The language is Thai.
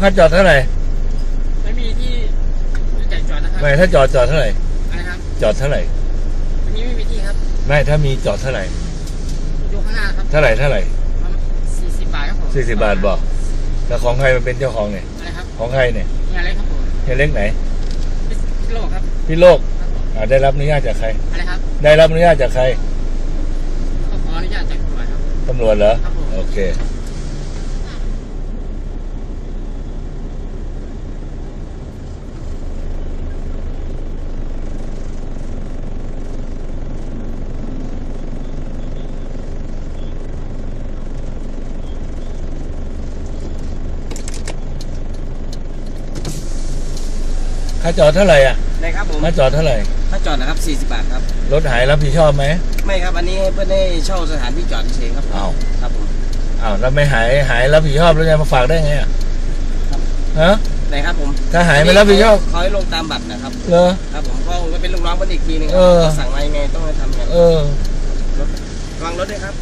ค่าจอดเท่าไหร่ ไม่มีที่ที่จ่ายจอดนะครับไม่ถ้าจอดจอดเท่าไหร่ อะไรครับจอดเท่าไหร่อันนี้ไม่มีที่ครับ ไม่ถ้ามีจอดเท่าไหร่ อยู่ข้างหน้าครับเท่าไหร่เท่าไหร่สี่สิบบาทครับผมสี่สิบบาทบอกแล้วของใครมันเป็นเจ้าของเนี่ย อะไรครับของใครเนี่ยงานอะไรครับผมเฮียเล็กไหนพิโลกครับพี่โลกครับผมอ่าได้รับอนุญาตจากใคร อะไรครับได้รับอนุญาตจากใครก็ขออนุญาตจากตำรวจครับตำรวจเหรอ ครับผม โอเค ค่าจอดเท่าไหร่อะได้ครับผมค่าจอดเท่าไหร่ถ้าจอดนะครับ40บาทครับ รถหายรับผิดชอบไหมไม่ครับ อันนี้เพื่อนให้เช่าสถานที่จอดเฉยๆครับอ้าวครับผมอ้าวแล้วไม่หายหายรับผิดชอบแล้วจะมาฝากได้ไงอะครับฮะไหนครับผมถ้าหายไม่รับผิดชอบเขาให้ลงตามบัตรนะครับเหรอ ครับผมเพราะผมก็เป็นลูกน้องเพื่อนอีกทีหนึงคเอรับอ สั่งมายังไงต้องไปทำกันเออระวังรถด้วยครับ